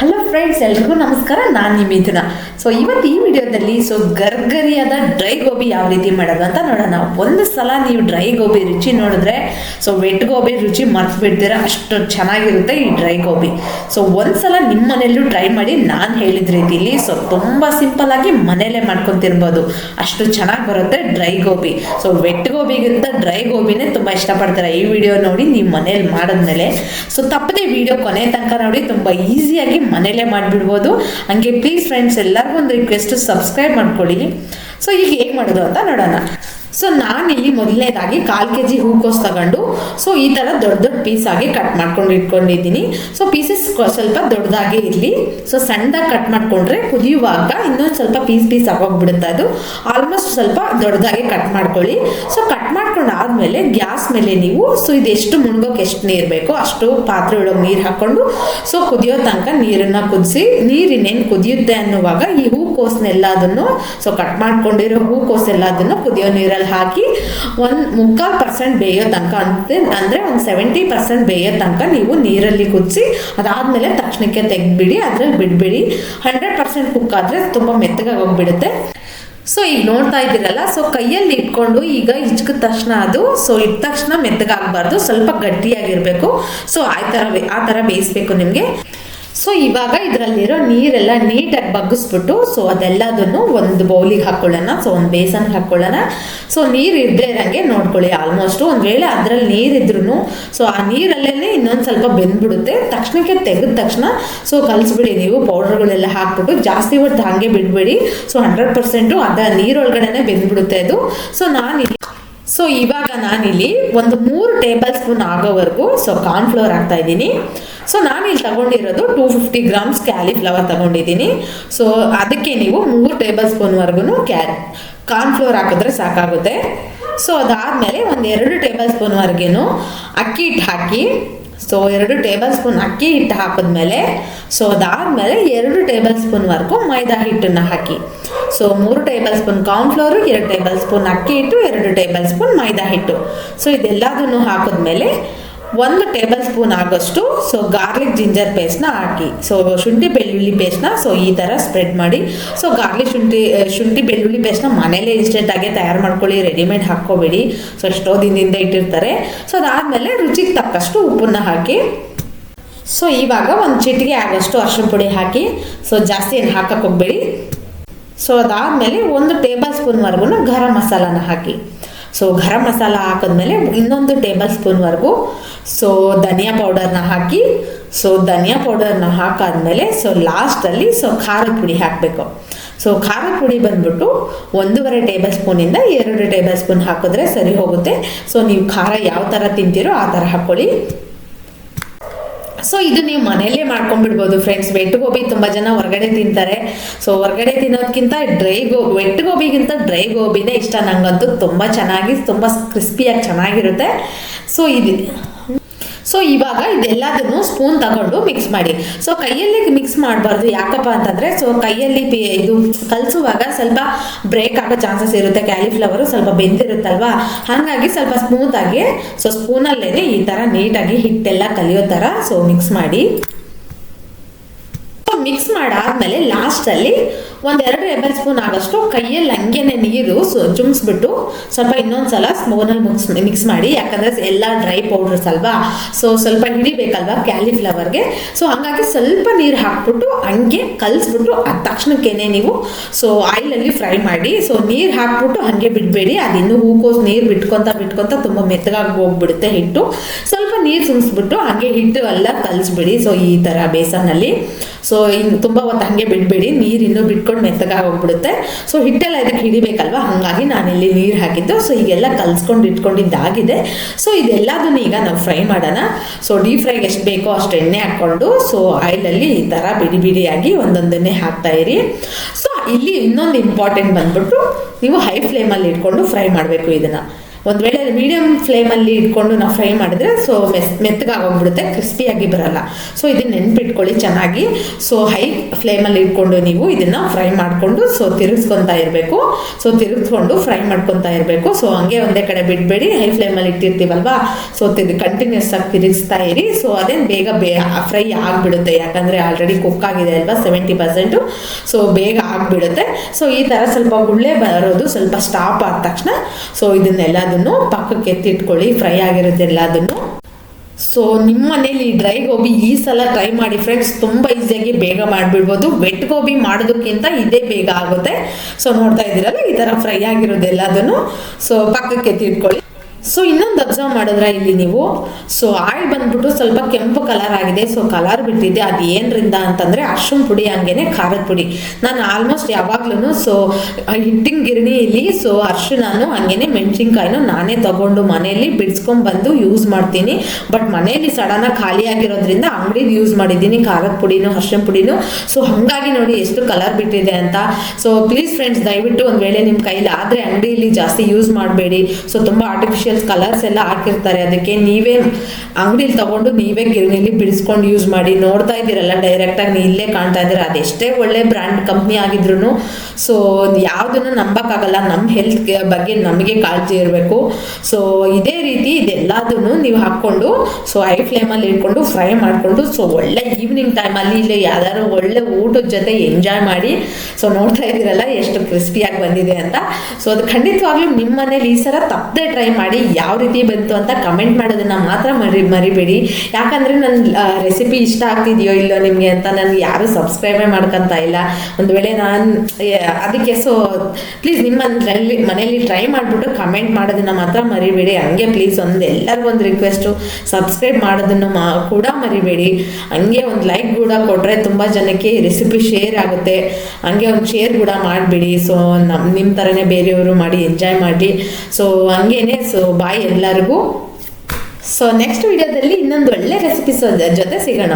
Hello friends ಎಲ್ರಿಗೂ ನಮಸ್ಕಾರ. ನಾನು ನಿಮ್ಮ ಮಿಥುನ. ಸೊ ಇವತ್ತು ಈ ವಿಡಿಯೋದಲ್ಲಿ ಸೊ ಗರ್ಗರಿಯಾದ ಡ್ರೈ ಗೋಬಿ ಯಾವ ರೀತಿ ಮಾಡೋದು ಅಂತ ನೋಡೋಣ. ಒಂದು ಸಲ ನೀವು ಡ್ರೈ ಗೋಬಿ ರುಚಿ ನೋಡಿದ್ರೆ ಸೊ ವೆಟ್ ಗೋಬಿ ರುಚಿ ಮರ್ತು ಬಿಡ್ತೀರ. ಅಷ್ಟು ಚೆನ್ನಾಗಿರುತ್ತೆ ಈ ಡ್ರೈ ಗೋಬಿ. ಸೊ ಒಂದು ಸಲ ನಿಮ್ಮ ಮನೆಯಲ್ಲೂ ಟ್ರೈ ಮಾಡಿ. ನಾನು ಹೇಳಿದ ರೀತಿಲಿ ಸೊ ತುಂಬ ಸಿಂಪಲ್ ಆಗಿ ಮನೆಯಲ್ಲೇ ಮಾಡ್ಕೊತಿರ್ಬೋದು. ಅಷ್ಟು ಚೆನ್ನಾಗಿ ಬರುತ್ತೆ ಡ್ರೈ ಗೋಬಿ. ಸೊ ವೆಟ್ ಗೋಬಿಗಿಂತ ಡ್ರೈ ಗೋಬಿನೇ ತುಂಬ ಇಷ್ಟಪಡ್ತಾರೆ. ಈ ವಿಡಿಯೋ ನೋಡಿ ನೀವು ಮನೇಲಿ ಮಾಡಿದ್ಮೇಲೆ. ಸೊ ತಪ್ಪದೆ ವಿಡಿಯೋ ಕೊನೆ ತನಕ ನೋಡಿ. ತುಂಬ ಈಸಿಯಾಗಿ ಮನೇಲೇ ಮಾಡಿಬಿಡ್ಬೋದು. ಹಂಗೆ ಪ್ಲೀಸ್ ಫ್ರೆಂಡ್ಸ್ ಎಲ್ಲರಿಗೂ ಒಂದು ರಿಕ್ವೆಸ್ಟ್ ಸಬ್ಸ್ಕ್ರೈಬ್ ಮಾಡ್ಕೊಳ್ಳಿ. ಸೊ ಈಗ ಹೇಗೆ ಮಾಡೋದು ಅಂತ ನೋಡೋಣ. ಸೊ ನಾನಿಲ್ಲಿ ಮೊದಲನೇದಾಗಿ ಕಾಲು ಕೆ ಜಿ ಹೂಕೋಸು ತಗೊಂಡು ಸೊ ಈ ಥರ ದೊಡ್ಡ ದೊಡ್ಡ ಪೀಸ್ ಆಗಿ ಕಟ್ ಮಾಡ್ಕೊಂಡು ಇಟ್ಕೊಂಡಿದ್ದೀನಿ. ಸೊ ಪೀಸಸ್ ಸ್ವಲ್ಪ ದೊಡ್ಡದಾಗಿ ಇರಲಿ. ಸೊ ಸಣ್ಣದಾಗಿ ಕಟ್ ಮಾಡ್ಕೊಂಡ್ರೆ ಕುದಿಯುವಾಗ ಇನ್ನೊಂದು ಸ್ವಲ್ಪ ಪೀಸ್ ಪೀಸ್ ಆಗೋಗ್ಬಿಡುತ್ತೆ ಅದು. ಆಲ್ಮೋಸ್ಟ್ ಸ್ವಲ್ಪ ದೊಡ್ಡದಾಗಿ ಕಟ್ ಮಾಡ್ಕೊಳ್ಳಿ. ಸೊ ಕಟ್ ಮಾಡ್ಕೊಂಡು ಆದಮೇಲೆ ಗ್ಯಾಸ್ ಮೇಲೆ ನೀವು ಸೊ ಇದು ಎಷ್ಟು ಮುಳುಗೋಕೆ ಎಷ್ಟು ನೀರು ಬೇಕೋ ಅಷ್ಟು ಪಾತ್ರೆ ಒಳಗೆ ನೀರು ಹಾಕ್ಕೊಂಡು ಸೊ ಕುದಿಯೋ ತನಕ ನೀರನ್ನು ಕುದಿಸಿ ನೀರು ಇನ್ನೇನು ಕುದಿಯುತ್ತೆ ಅನ್ನುವಾಗ ಈ ಹೂಕೋಸನ್ನೆಲ್ಲದನ್ನು ಸೊ ಕಟ್ ಮಾಡ್ಕೊಂಡಿರೋ ಹೂಕೋಸೆಲ್ಲ ಅದನ್ನು ಕುದಿಯೋ ನೀರಲ್ಲಿ ಹಾಕಿ ಒಂದು ಮುಕ್ಕಾಲು ಪರ್ಸೆಂಟ್ ಬೇಯೋ ತನಕ ಅಂತ, ಅಂದರೆ ಒಂದು ಸೆವೆಂಟಿ ಪರ್ಸೆಂಟ್ ಬೇಯೋ ತನಕ ನೀವು ನೀರಲ್ಲಿ ಕುದಿಸಿ, ಅದಾದಮೇಲೆ ತಕ್ಷಣಕ್ಕೆ ತೆಗೆದ್ಬಿಡಿ, ಅದ್ರಲ್ಲಿ ಬಿಡಬೇಡಿ. ಹಂಡ್ರೆಡ್ ಪರ್ಸೆಂಟ್ ಕುಕ್ ಆದರೆ ತುಂಬ ಮೆತ್ತಗಾಗಿ ಹೋಗ್ಬಿಡುತ್ತೆ. ಸೊ ಈಗ ನೋಡ್ತಾ ಇದ್ದೀರಲ್ಲ ಸೊ ಕೈಯಲ್ಲಿ ಇಟ್ಕೊಂಡು ಈಗ ಹಿಚ್ಕಿದ ತಕ್ಷಣ ಅದು ಸೊ ಇಟ್ಟ ತಕ್ಷಣ ಮೆತ್ತಗಾಗಬಾರ್ದು, ಸ್ವಲ್ಪ ಗಟ್ಟಿಯಾಗಿರಬೇಕು. ಸೊ ಆ ಥರ ಆ ಥರ ಬೇಯಿಸ್ಬೇಕು ನಿಮಗೆ. ಸೊ ಇವಾಗ ಇದರಲ್ಲಿರೋ ನೀರೆಲ್ಲ ನೀಟಾಗಿ ಬಗ್ಗಿಸ್ಬಿಟ್ಟು ಸೊ ಅದೆಲ್ಲದನ್ನು ಒಂದು ಬೌಲಿಗೆ ಹಾಕ್ಕೊಳ್ಳೋಣ. ಸೊ ಒಂದು ಬೇಸನ್ಗೆ ಹಾಕ್ಕೊಳ್ಳೋಣ. ಸೊ ನೀರು ಇರದೇ ಇರೋಂಗೆ ನೋಡ್ಕೊಳ್ಳಿ. ಆಲ್ಮೋಸ್ಟು ಒಂದು ವೇಳೆ ಅದರಲ್ಲಿ ನೀರಿದ್ರೂ ಸೊ ಆ ನೀರಲ್ಲೇ ಇನ್ನೊಂದು ಸ್ವಲ್ಪ ಬೆಂದ್ಬಿಡುತ್ತೆ. ತಕ್ಷಣಕ್ಕೆ ತೆಗೆದ ತಕ್ಷಣ ಸೊ ಕಲಿಸ್ಬಿಡಿ ನೀವು. ಪೌಡರ್ಗಳೆಲ್ಲ ಹಾಕ್ಬಿಟ್ಟು ಜಾಸ್ತಿ ಹೊತ್ತು ಹಾಗೆ ಬಿಡಬೇಡಿ. ಸೊ ಹಂಡ್ರೆಡ್ ಪರ್ಸೆಂಟು ಅದ ನೀರೊಳಗಡೆನೆ ಬೆಂದ್ಬಿಡುತ್ತೆ ಅದು. ಸೊ ನಾನು ಸೊ ಇವಾಗ ನಾನಿಲ್ಲಿ ಒಂದು ಮೂರು ಟೇಬಲ್ ಸ್ಪೂನ್ ಆಗೋವರೆಗೂ ಸೊ ಕಾರ್ನ್ಫ್ಲವರ್ ಹಾಕ್ತಾ ಇದ್ದೀನಿ. ಸೊ ನಾನಿಲ್ಲಿ ತಗೊಂಡಿರೋದು ಟೂ ಫಿಫ್ಟಿ ಗ್ರಾಮ್ಸ್ ಕ್ಯಾಲಿಫ್ಲವರ್ ತಗೊಂಡಿದ್ದೀನಿ. ಸೊ ಅದಕ್ಕೆ ನೀವು ಮೂರು ಟೇಬಲ್ ಸ್ಪೂನ್ವರೆಗೂ ಕ್ಯಾ ಕಾರ್ನ್ಫ್ಲವರ್ ಹಾಕಿದ್ರೆ ಸಾಕಾಗುತ್ತೆ. ಸೊ ಅದಾದಮೇಲೆ ಒಂದು ಎರಡು ಟೇಬಲ್ ಸ್ಪೂನ್ವರೆಗೇನು ಅಕ್ಕಿ ಹಿಟ್ಟು ಹಾಕಿ ಸೊ ಎರಡು ಟೇಬಲ್ ಸ್ಪೂನ್ ಅಕ್ಕಿ ಹಿಟ್ಟು ಹಾಕಿದ್ಮೇಲೆ ಸೊ ಅದಾದಮೇಲೆ ಎರಡು ಟೇಬಲ್ ಸ್ಪೂನ್ವರೆಗೂ ಮೈದಾ ಹಿಟ್ಟನ್ನು ಹಾಕಿ. ಸೊ ಮೂರು ಟೇಬಲ್ ಸ್ಪೂನ್ ಕಾರ್ನ್ಫ್ಲವರು ಎರಡು ಟೇಬಲ್ ಸ್ಪೂನ್ ಅಕ್ಕಿ ಹಿಟ್ಟು, ಎರಡು ಟೇಬಲ್ ಸ್ಪೂನ್ ಮೈದಾ ಹಿಟ್ಟು. ಸೊ ಇದೆಲ್ಲದನ್ನು ಹಾಕಿದ್ಮೇಲೆ ಒಂದು ಟೇಬಲ್ ಸ್ಪೂನ್ ಆಗೋಷ್ಟು ಸೊ ಗಾರ್ಲಿಕ್ ಜಿಂಜರ್ ಪೇಸ್ಟ್ನ ಹಾಕಿ. ಸೊ ಶುಂಠಿ ಬೆಳ್ಳುಳ್ಳಿ ಪೇಸ್ಟ್ನ ಸೊ ಈ ಥರ ಸ್ಪ್ರೆಡ್ ಮಾಡಿ. ಸೊ ಗಾರ್ಲಿಕ್ ಶುಂಠಿ ಶುಂಠಿ ಬೆಳ್ಳುಳ್ಳಿ ಪೇಸ್ಟ್ನ ಮನೇಲೇ ಇನ್ಸ್ಟೆಂಟಾಗೆ ತಯಾರು ಮಾಡ್ಕೊಳ್ಳಿ ರೆಡಿಮೇಡ್ ಹಾಕ್ಕೋಬೇಡಿ. ಸೊ ಎಷ್ಟೋ ದಿನದಿಂದ ಇಟ್ಟಿರ್ತಾರೆ. ಸೊ ಅದಾದಮೇಲೆ ರುಚಿಗೆ ತಕ್ಕಷ್ಟು ಉಪ್ಪನ್ನ ಹಾಕಿ. ಸೊ ಇವಾಗ ಒಂದು ಚಿಟಿಗೆ ಆಗೋಷ್ಟು ಅರ್ಶಿನ ಪುಡಿ ಹಾಕಿ. ಸೊ ಜಾಸ್ತಿ ಏನು ಹಾಕಕ್ಕೆ ಹೋಗ್ಬೇಡಿ. ಸೊ ಅದಾದಮೇಲೆ ಒಂದು ಟೇಬಲ್ ಸ್ಪೂನ್ವರೆಗೂ ಗರಂ ಮಸಾಲಾನ ಹಾಕಿ. ಸೊ ಗರಂ ಮಸಾಲ ಹಾಕಿದ್ಮೇಲೆ ಇನ್ನೊಂದು ಟೇಬಲ್ ಸ್ಪೂನ್ವರೆಗೂ ಸೊ ಧನಿಯಾ ಪೌಡರ್ನ ಹಾಕಿ. ಸೊ ಧನಿಯಾ ಪೌಡರ್ನ ಹಾಕಾದ್ಮೇಲೆ ಸೊ ಲಾಸ್ಟಲ್ಲಿ ಸೊ ಖಾರದ ಪುಡಿ ಹಾಕಬೇಕು. ಸೊ ಖಾರದ ಪುಡಿ ಬಂದ್ಬಿಟ್ಟು ಒಂದೂವರೆ ಟೇಬಲ್ ಸ್ಪೂನಿಂದ ಎರಡು ಟೇಬಲ್ ಸ್ಪೂನ್ ಹಾಕಿದ್ರೆ ಸರಿ ಹೋಗುತ್ತೆ. ಸೊ ನೀವು ಖಾರ ಯಾವ ಥರ ತಿಂತೀರೋ ಆ ಥರ ಹಾಕ್ಕೊಳ್ಳಿ ಸೊ ಇದು ನೀವು ಮನೆಯಲ್ಲೇ ಮಾಡ್ಕೊಂಡ್ಬಿಡ್ಬೋದು ಫ್ರೆಂಡ್ಸ್ ಗೋಬಿ ತುಂಬ ಜನ ಹೊರಗಡೆ ತಿಂತಾರೆ. ಸೊ ಹೊರಗಡೆ ತಿನ್ನೋದಕ್ಕಿಂತ ಡ್ರೈ ಗೋ ವೆಟ್ ಗೋಬಿಗಿಂತ ಡ್ರೈ ಗೋಬಿನೇ ಇಷ್ಟ. ನಂಗಂತೂ ತುಂಬ ಚೆನ್ನಾಗಿ, ತುಂಬ ಕ್ರಿಸ್ಪಿಯಾಗಿ ಚೆನ್ನಾಗಿರುತ್ತೆ. ಸೊ ಇದು ಸೊ ಇವಾಗ ಇದೆಲ್ಲದನ್ನು ಸ್ಪೂನ್ ತಗೊಂಡು ಮಿಕ್ಸ್ ಮಾಡಿ. ಸೊ ಕೈಯಲ್ಲಿ ಮಿಕ್ಸ್ ಮಾಡಬಾರ್ದು. ಯಾಕಪ್ಪ ಅಂತಂದರೆ ಸೊ ಕೈಯಲ್ಲಿ ಇದು ಕಲಿಸುವಾಗ ಸ್ವಲ್ಪ ಬ್ರೇಕ್ ಆಗೋ ಚಾನ್ಸಸ್ ಇರುತ್ತೆ. ಕ್ಯಾಲಿಫ್ಲವರು ಸ್ವಲ್ಪ ಬೆಂದಿರುತ್ತಲ್ವಾ? ಹಾಗಾಗಿ ಸ್ವಲ್ಪ ಸ್ಮೂತಾಗಿ ಸೊ ಸ್ಪೂನಲ್ಲೇ ಈ ಥರ ನೀಟಾಗಿ ಹಿಟ್ಟೆಲ್ಲ ಕಲಿಯೋ ಥರ ಸೊ ಮಿಕ್ಸ್ ಮಾಡಿ. ಮಿಕ್ಸ್ ಮಾಡಾದ್ಮೇಲೆ ಲಾಸ್ಟಲ್ಲಿ ಒಂದೆರಡು ಟೇಬಲ್ ಸ್ಪೂನ್ ಆಗೋಷ್ಟು ಕೈಯಲ್ಲಿ ಹಂಗೇನೆ ನೀರು ಸೊ ಚುಮ್ಸ್ಬಿಟ್ಟು ಸ್ವಲ್ಪ ಇನ್ನೊಂದು ಸಲ ಸ್ಪೂನಲ್ಲಿ ಮಿಕ್ಸ್ ಮಿಕ್ಸ್ ಮಾಡಿ, ಯಾಕಂದರೆ ಎಲ್ಲ ಡ್ರೈ ಪೌಡರ್ಸ್ ಅಲ್ವಾ? ಸೊ ಸ್ವಲ್ಪ ಹಿಡಿಬೇಕಲ್ವಾ ಕ್ಯಾಲಿಫ್ಲವರ್ಗೆ? ಸೊ ಹಾಗಾಗಿ ಸ್ವಲ್ಪ ನೀರು ಹಾಕ್ಬಿಟ್ಟು ಹಂಗೆ ಕಲಿಸ್ಬಿಟ್ಟು ಆ ತಕ್ಷಣಕ್ಕೇನೆ ನೀವು ಸೊ ಆಯಿಲಲ್ಲಿ ಫ್ರೈ ಮಾಡಿ, ಸೊ ನೀರು ಹಾಕ್ಬಿಟ್ಟು ಹಾಗೆ ಬಿಡಬೇಡಿ. ಅದಿನ್ನೂ ಹೂಕೋಸ್ ನೀರು ಬಿಟ್ಕೊತ ಬಿಟ್ಕೊತ ತುಂಬ ಮೆತ್ತಗಾಗಿ ಹೋಗ್ಬಿಡುತ್ತೆ ಹಿಟ್ಟು. ಸ್ವಲ್ಪ ನೀರು ಸುಣಿಸ್ಬಿಟ್ಟು ಹಾಗೆ ಹಿಟ್ಟು ಎಲ್ಲ ಕಲಿಸ್ಬಿಡಿ. ಸೊ ಈ ಥರ ಬೇಸನಲ್ಲಿ ಸೊ ಇನ್ನು ತುಂಬ ಹೊತ್ತು ಹಾಗೆ ಬಿಡಬೇಡಿ. ನೀರು ಇನ್ನೂ ಬಿಟ್ಕೊಂಡು ಮೆತ್ತಗಾಗಿ ಹೋಗ್ಬಿಡುತ್ತೆ ಸೊ ಹಿಟ್ಟೆಲ್ಲ ಇದಕ್ಕೆ ಹಿಡಿಬೇಕಲ್ವಾ? ಹಾಗಾಗಿ ಇಲ್ಲಿ ನೀರು ಹಾಕಿದ್ದು. ಸೊ ಈಗೆಲ್ಲ ಕಲಿಸ್ಕೊಂಡು ಇಟ್ಕೊಂಡಿದ್ದಾಗಿದೆ. ಸೊ ಇದೆಲ್ಲದನ್ನು ಈಗ ನಾವು ಫ್ರೈ ಮಾಡೋಣ. ಸೊ ಡೀಪ್ ಫ್ರೈಗೆ ಎಷ್ಟು ಬೇಕೋ ಅಷ್ಟು ಎಣ್ಣೆ ಹಾಕ್ಕೊಂಡು. ಸೊ ಆಯಿಲಲ್ಲಿ ಈ ಥರ ಬಿಡಿ ಬಿಡಿಯಾಗಿ ಒಂದೊಂದನ್ನೇ ಹಾಕ್ತಾ ಇರಿ. ಸೊ ಇಲ್ಲಿ ಇನ್ನೊಂದು ಇಂಪಾರ್ಟೆಂಟ್ ಬಂದ್ಬಿಟ್ಟು ನೀವು ಹೈ ಫ್ಲೇಮಲ್ಲಿ ಇಟ್ಕೊಂಡು ಫ್ರೈ ಮಾಡಬೇಕು ಇದನ್ನು. ಒಂದು ವೇಳೆ ಮೀಡಿಯಂ ಫ್ಲೇಮಲ್ಲಿ ಇಟ್ಕೊಂಡು ನಾವು ಫ್ರೈ ಮಾಡಿದ್ರೆ ಸೊ ಮೆಸ್, ಮೆತ್ತಗಾಗೋಗ್ಬಿಡುತ್ತೆ ಕ್ರಿಸ್ಪಿಯಾಗಿ ಬರಲ್ಲ. ಸೊ ಇದನ್ನ ನೆನ್ಪಿಟ್ಕೊಳ್ಳಿ ಚೆನ್ನಾಗಿ. ಸೊ ಹೈ ಫ್ಲೇಮಲ್ಲಿ ಇಟ್ಕೊಂಡು ನೀವು ಇದನ್ನು ಫ್ರೈ ಮಾಡಿಕೊಂಡು ಸೊ ತಿರುಗಿಸ್ಕೊತಾ ಇರಬೇಕು. ಸೊ ತಿರುಗಿಸ್ಕೊಂಡು ಫ್ರೈ ಮಾಡ್ಕೊತಾ ಇರಬೇಕು. ಸೊ ಹಂಗೆ ಒಂದೇ ಕಡೆ ಬಿಡಬೇಡಿ ಹೈ ಫ್ಲೇಮಲ್ಲಿ ಇಟ್ಟಿರ್ತೀವಲ್ವಾ? ಸೊ ತಿರು ಕಂಟಿನ್ಯೂಸ್ ಆಗಿ ತಿರುಗಿಸ್ತಾ ಇರಿ. ಸೊ ಅದೇನು ಬೇಗ ಬೇ ಫ್ರೈ ಆಗಿಬಿಡುತ್ತೆ. ಯಾಕಂದರೆ ಆಲ್ರೆಡಿ ಕುಕ್ ಆಗಿದೆ ಅಲ್ವಾ? ಸೆವೆಂಟಿ ಪರ್ಸೆಂಟು ಸೊ ಬೇಗ ಆಗಿಬಿಡುತ್ತೆ. ಸೊ ಈ ಥರ ಸ್ವಲ್ಪ ಗುಳ್ಳೆ ಬರೋದು ಸ್ವಲ್ಪ ಸ್ಟಾಪ್ ಆದ ತಕ್ಷಣ. ಸೊ ಇದನ್ನೆಲ್ಲದನ್ನು ಪಕ್ಕಕ್ಕೆ ಎತ್ತಿಟ್ಕೊಳ್ಳಿ ಫ್ರೈ ಆಗಿರುತ್ತೆ ಎಲ್ಲದನ್ನು ಸೊ ನಿಮ್ಮ ಮನೇಲಿ ಡ್ರೈ ಗೋಬಿ ಈ ಸಲ ಟ್ರೈ ಮಾಡಿ ಫ್ರೆಂಡ್ಸ್ ತುಂಬ ಈಸಿಯಾಗಿ ಬೇಗ ಮಾಡಿಬಿಡ್ಬೋದು. ವೆಟ್ ಗೋಬಿ ಮಾಡೋದಕ್ಕಿಂತ ಇದೇ ಬೇಗ ಆಗುತ್ತೆ. ಸೊ ನೋಡ್ತಾ ಇದ್ದೀರಲ್ಲ, ಈ ಥರ ಫ್ರೈ ಆಗಿರೋದೆಲ್ಲದನ್ನು ಸೊ ಪಕ್ಕಕ್ಕೆ ಎತ್ತಿಟ್ಕೊಳ್ಳಿ. ಸೊ ಇನ್ನೊಂದು ಅಬ್ಸರ್ವ್ ಮಾಡಿದ್ರೆ ಇಲ್ಲಿ ನೀವು. ಸೊ ಆಯಿಲ್ ಬಂದ್ಬಿಟ್ಟು ಸ್ವಲ್ಪ ಕೆಂಪು ಕಲರ್ ಆಗಿದೆ. ಸೊ ಕಲರ್ ಬಿಟ್ಟಿದೆ. ಅದು ಏನರಿಂದ ಅಂತಂದರೆ ಅರ್ಶಿನ ಪುಡಿ ಹಂಗೇನೆ ಖಾರದ ಪುಡಿ. ನಾನು ಆಲ್ಮೋಸ್ಟ್ ಯಾವಾಗ್ಲೂ ಸೊ ಹಿಟ್ಟಿನ ಗಿರಣಿಯಲ್ಲಿ ಸೊ ಅರ್ಶಿನನು ಹಂಗೇನೆ ಮೆಣಸಿನ್ಕಾಯಿನೂ ನಾನೇ ತಗೊಂಡು ಮನೆಯಲ್ಲಿ ಬಿಡಿಸ್ಕೊಂಡ್ ಬಂದು ಯೂಸ್ ಮಾಡ್ತೀನಿ. ಬಟ್ ಮನೆಯಲ್ಲಿ ಸಡನ್ನಾಗಿ ಖಾಲಿ ಆಗಿರೋದ್ರಿಂದ ಅಂಗಡಿದು ಯೂಸ್ ಮಾಡಿದ್ದೀನಿ ಖಾರದ ಪುಡಿನೂ ಅರ್ಶಿನ ಪುಡಿನೂ. ಸೊ ಹಾಗಾಗಿ ನೋಡಿ ಎಷ್ಟು ಕಲರ್ ಬಿಟ್ಟಿದೆ ಅಂತ. ಸೊ ಪ್ಲೀಸ್ ಫ್ರೆಂಡ್ಸ್ ದಯವಿಟ್ಟು ಒಂದು ವೇಳೆ ನಿಮ್ಮ ಕೈಲಿ ಆದರೆ ಅಂಗಡಿಯಲ್ಲಿ ಜಾಸ್ತಿ ಯೂಸ್ ಮಾಡಬೇಡಿ. ಸೊ ತುಂಬ ಆರ್ಟಿಫಿಷಿಯಲ್ ಕಲರ್ಸ್ ಎಲ್ಲ ಹಾಕಿರ್ತಾರೆ. ಅದಕ್ಕೆ ನೀವೇ ಅಂಗಡಿಲಿ ತಗೊಂಡು ನೀವೇ ಗಿರಣಿಲಿ ಬಿಡಿಸ್ಕೊಂಡು ಯೂಸ್ ಮಾಡಿ ನೋಡ್ತಾ ಇದ್ದೀರಲ್ಲ ಡೈರೆಕ್ಟಾಗಿ ನೀವು ಇಲ್ಲೇ ಕಾಣ್ತಾ ಇದ್ದೀರ. ಅದೆಷ್ಟೇ ಒಳ್ಳೆ ಬ್ರ್ಯಾಂಡ್ ಕಂಪ್ನಿ ಆಗಿದ್ರು ಸೊ ಯಾವುದನ್ನು ನಂಬಕ್ಕಾಗಲ್ಲ. ನಮ್ಮ ಹೆಲ್ತ್ ಬಗ್ಗೆ ನಮಗೆ ಕಾಳಜಿ ಇರಬೇಕು. ಸೊ ಇದೇ ರೀತಿ ಇದೆಲ್ಲದನ್ನು ನೀವು ಹಾಕ್ಕೊಂಡು ಸೊ ಹೈ ಫ್ಲೇಮಲ್ಲಿ ಇಟ್ಕೊಂಡು ಫ್ರೈ ಮಾಡಿಕೊಂಡು ಸೊ ಒಳ್ಳೆ ಈವ್ನಿಂಗ್ ಟೈಮಲ್ಲಿ ಇಲ್ಲಿ ಯಾವ್ದಾದ್ರು ಒಳ್ಳೆ ಊಟದ ಜೊತೆ ಎಂಜಾಯ್ ಮಾಡಿ ಸೊ ನೋಡ್ತಾ ಇದ್ದೀರಲ್ಲ, ಎಷ್ಟು ಕ್ರಿಸ್ಪಿಯಾಗಿ ಬಂದಿದೆ ಅಂತ. ಸೊ ಅದು ಖಂಡಿತವಾಗ್ಲೂ ನಿಮ್ಮ ಮನೇಲಿ ಈ ಸಲ ತಪ್ಪದೆ ಟ್ರೈ ಮಾಡಿ ಯಾವ ರೀತಿ ಬಂತು ಅಂತ ಕಮೆಂಟ್ ಮಾಡೋದನ್ನ ಮಾತ್ರ ಮರಿ, ಮರಿಬೇಡಿ. ಯಾಕಂದರೆ ನನ್ನ ರೆಸಿಪಿ ಇಷ್ಟ ಆಗ್ತಿದೆಯೋ ಇಲ್ಲೋ ನಿಮಗೆ ಅಂತ ನಾನು ಯಾರು ಸಬ್ಸ್ಕ್ರೈಬೇ ಮಾಡ್ಕೊತಾ ಇಲ್ಲ. ಒಂದು ವೇಳೆ ನಾನು ಅದಕ್ಕೆ ಸೊ ಪ್ಲೀಸ್ ನಿಮ್ಮ ಮನೆಯಲ್ಲಿ ಟ್ರೈ ಮಾಡಿಬಿಟ್ಟು ಕಮೆಂಟ್ ಮಾಡೋದನ್ನ ಮಾತ್ರ ಮರಿಬೇಡಿ. ಹಂಗೆ ಪ್ಲೀಸ್ ಒಂದು ಎಲ್ಲರಿಗೂ ಒಂದು ರಿಕ್ವೆಸ್ಟು ಸಬ್ಸ್ಕ್ರೈಬ್ ಮಾಡೋದನ್ನು ಮಾ, ಕೂಡ ಮರಿಬೇಡಿ. ಹಂಗೆ ಒಂದು ಲೈಕ್ ಕೂಡ ಕೊಟ್ಟರೆ ತುಂಬ ಜನಕ್ಕೆ ರೆಸಿಪಿ ಶೇರ್ ಆಗುತ್ತೆ. ಹಂಗೆ ಒಂದು ಶೇರ್ ಕೂಡ ಮಾಡಿಬಿಡಿ. ಸೊ ನಮ್ಮ ನಿಮ್ಮ ಥರನೇ ಬೇರೆಯವರು ಮಾಡಿ ಎಂಜಾಯ್ ಮಾಡಿ. ಸೊ ಹಂಗೇನೆ ಸೊ ಬಾಯ್ ಎಲ್ಲರಿಗೂ. ಸೊ ನೆಕ್ಸ್ಟ್ ವಿಡಿಯೋದಲ್ಲಿ ಇನ್ನೊಂದು ಒಳ್ಳೆ ರೆಸಿಪೀಸ್ ಜೊತೆ ಸಿಗೋಣ.